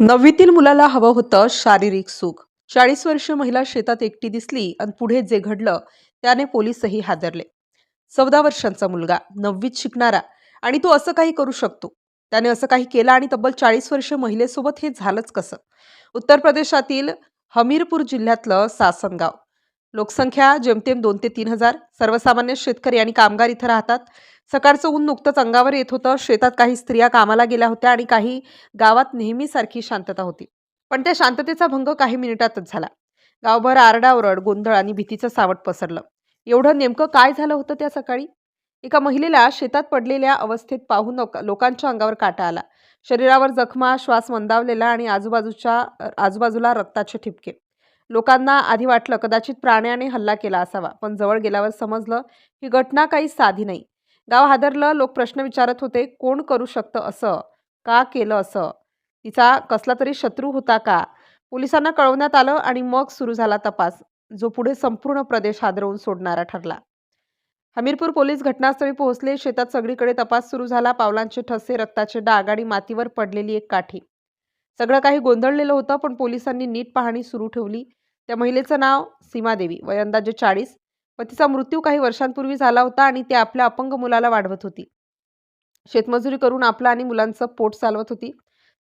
नववीतील मुलाला हवं होतं शारीरिक सुख. चाळीस वर्ष महिला शेतात एकटी दिसली आणि पुढे जे घडलं त्याने पोलीसही हादरले. चौदा वर्षांचा मुलगा नववीत शिकणारा आणि तो असं काही करू शकतो. त्याने असं काही केलं आणि तब्बल चाळीस वर्ष महिलेसोबत हे झालंच कसं? उत्तर प्रदेशातील हमीरपूर जिल्ह्यातलं सासनगाव लोकसंख्या जेमतेम दोन ते तीन हजार सर्वसामान्य शेतकरी आणि कामगार इथं राहतात. सकाळचं ऊन नुकतंच अंगावर येत होतं. शेतात काही स्त्रिया कामाला गेल्या होत्या आणि काही गावात नेहमीसारखी शांतता होती. पण त्या शांततेचा भंग काही मिनिटातच झाला. गावभर आरडाओरड गोंधळ आणि भीतीचं सावट पसरलं. एवढं नेमकं काय झालं होतं त्या सकाळी? एका महिलेला शेतात पडलेल्या अवस्थेत पाहून लोकांच्या अंगावर काटा आला. शरीरावर जखमा श्वास मंदावलेला आणि आजूबाजूच्या आजूबाजूला रक्ताचे ठिपके. लोकांना आधी वाटलं कदाचित प्राण्याने हल्ला केला असावा पण जवळ गेल्यावर समजलं ही घटना काही साधी नाही. गाव हादरलं लोक प्रश्न विचारत होते कोण करू शकतं असं? का केलं असं? तिचा कसला तरी शत्रू होता का? पोलिसांना कळवण्यात आलं आणि मग सुरू झाला तपास जो पुढे संपूर्ण प्रदेश हादरवून सोडणारा ठरला. हमीरपूर पोलीस घटनास्थळी पोहोचले शेतात सगळीकडे तपास सुरू झाला पावलांचे ठसे रक्ताचे डाग आणि मातीवर पडलेली एक काठी. सगळं काही गोंधळलेलं होतं पण पोलिसांनी नीट पाहणी सुरू ठेवली. त्या महिलेचं नाव सीमादेवी वय अंदाजे चाळीस व तिचा मृत्यू काही वर्षांपूर्वी झाला होता आणि ती आपल्या अपंग मुलाला वाढवत होती. शेतमजुरी करून आपलं आणि मुलांचं पोट चालवत होती.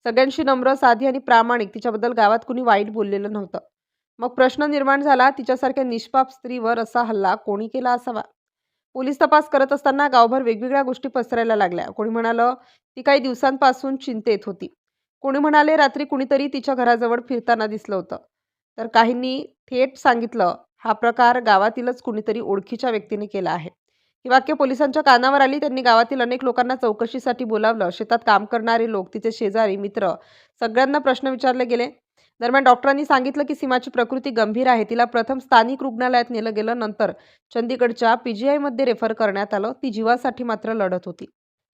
सगळ्यांशी नम्र साधी आणि प्रामाणिक तिच्याबद्दल गावात कुणी वाईट बोललेलं नव्हतं. मग प्रश्न निर्माण झाला तिच्यासारख्या निष्पाप स्त्रीवर असा हल्ला कोणी केला असावा? पोलीस तपास करत असताना गावभर वेगवेगळ्या गोष्टी पसरायला लागल्या. कोणी म्हणालं ती काही दिवसांपासून चिंतेत होती. कोणी म्हणाले रात्री कुणीतरी तिच्या घराजवळ फिरताना दिसलं होतं. तर काहींनी थेट सांगितलं हा प्रकार गावातीलच कुणीतरी ओळखीच्या व्यक्तीने केला आहे. ही वाक्य पोलिसांच्या कानावर आली त्यांनी गावातील अनेक लोकांना चौकशीसाठी बोलावलं. शेतात काम करणारे लोक तिचे शेजारी मित्र सगळ्यांना प्रश्न विचारले गेले. दरम्यान डॉक्टरांनी सांगितलं की सीमाची प्रकृती गंभीर आहे. तिला प्रथम स्थानिक रुग्णालयात नेलं गेलं. नंतर चंदीगडच्या पी जी आयमध्ये रेफर करण्यात आलं. ती जीवासाठी मात्र लढत होती.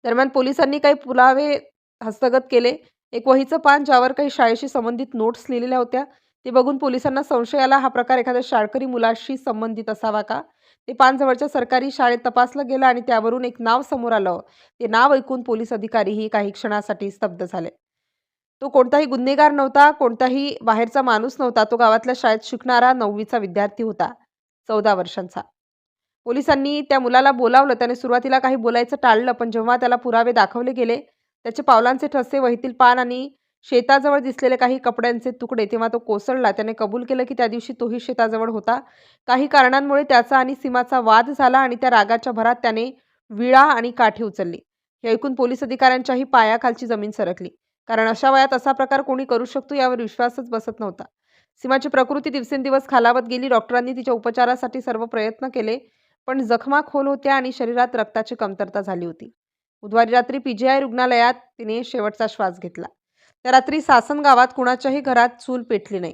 दरम्यान पोलिसांनी काही पुरावे हस्तगत केले. एक वहीचं पान ज्यावर काही शाळेशी संबंधित नोट्स लिहिलेल्या होत्या. ते बघून पोलिसांना संशय आला हा प्रकार एखाद्या शाळकरी मुलाशी संबंधित असावा का? ते पानजवळच्या सरकारी शाळेत तपासलं गेलं आणि त्यावरून एक नाव समोर आलं. ते नाव ऐकून पोलीस अधिकारीही काही क्षणासाठी स्तब्ध झाले. तो कोणताही गुन्हेगार नव्हता कोणताही बाहेरचा माणूस नव्हता तो गावातल्या शाळेत शिकणारा नववीचा विद्यार्थी होता चौदा वर्षांचा. पोलिसांनी त्या मुलाला बोलावलं त्याने सुरुवातीला काही बोलायचं टाळलं पण जेव्हा त्याला पुरावे दाखवले गेले त्याचे पावलांचे ठसे वहीतील पान आणि शेताजवळ दिसलेले काही कपड्यांचे तुकडे तेव्हा तो कोसळला. त्याने कबूल केलं की त्या दिवशी तोही शेताजवळ होता. काही कारणांमुळे त्याचा आणि सीमाचा वाद झाला आणि त्या रागाच्या भरात त्याने विळा आणि काठी उचलली. हे ऐकून पोलीस अधिकाऱ्यांच्याही पायाखालची जमीन सरकली. कारण अशा वयात असा प्रकार कोणी करू शकतो यावर विश्वासच बसत नव्हता. सीमाची प्रकृती दिवसेंदिवस खालावत गेली. डॉक्टरांनी तिच्या उपचारासाठी सर्व प्रयत्न केले पण जखमा खोल होत्या आणि शरीरात रक्ताची कमतरता झाली होती. बुधवारी रात्री पी जी आय रुग्णालयात तिने शेवटचा श्वास घेतला. त्या रात्री सासन गावात कुणाच्याही घरात चूल पेटली नाही.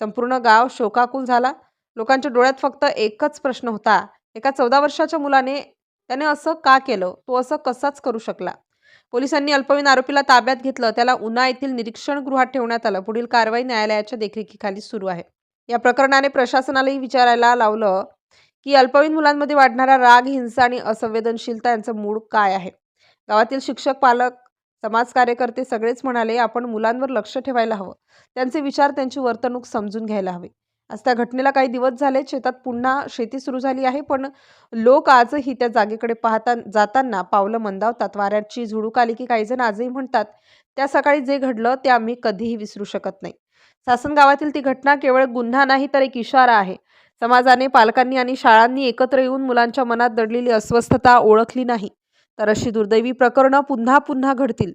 संपूर्ण गाव शोकाकुल झाला. लोकांच्या डोळ्यात फक्त एकच प्रश्न होता. एका चौदा वर्षाच्या मुलाने त्याने असं का केलं? तो असं कसाच करू शकला? पोलिसांनी अल्पवयीन आरोपीला ताब्यात घेतलं. त्याला उन्हा येथील निरीक्षण गृहात ठेवण्यात आलं. पुढील कारवाई न्यायालयाच्या देखरेखीखाली सुरू आहे. या प्रकरणाने प्रशासनालाही विचारायला लावलं की अल्पवयीन मुलांमध्ये वाढणारा राग हिंसा आणि असंवेदनशीलता यांचं मूळ काय आहे? गावातील शिक्षक पालक समाज कार्यकर्ते सगळेच म्हणाले आपण मुलांवर लक्ष ठेवायला हवं. त्यांचे विचार त्यांची वर्तणूक समजून घ्यायला हवी. आज त्या घटनेला काही दिवस झाले शेतात पुन्हा शेती सुरू झाली आहे पण लोक आजही त्या जागेकडे पाहता जाताना पावलं मंदावतात. वाऱ्याची झुडूक आली की काही जण आजही म्हणतात त्या सकाळी जे घडलं ते आम्ही कधीही विसरू शकत नाही. सासन गावातील ती घटना केवळ गुन्हा नाही तर एक इशारा आहे. समाजाने पालकांनी आणि शाळांनी एकत्र येऊन मुलांच्या मनात दडलेली अस्वस्थता ओळखली नाही. तर अशी दुर्दैवी प्रकरणं पुन्हा पुन्हा घडतील.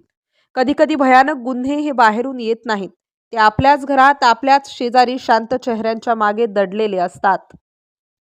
कधीकधी भयानक गुन्हे हे बाहेरून येत नाहीत. ते आपल्याच घरात आपल्याच शेजारी शांत चेहऱ्यांच्या मागे दडलेले असतात.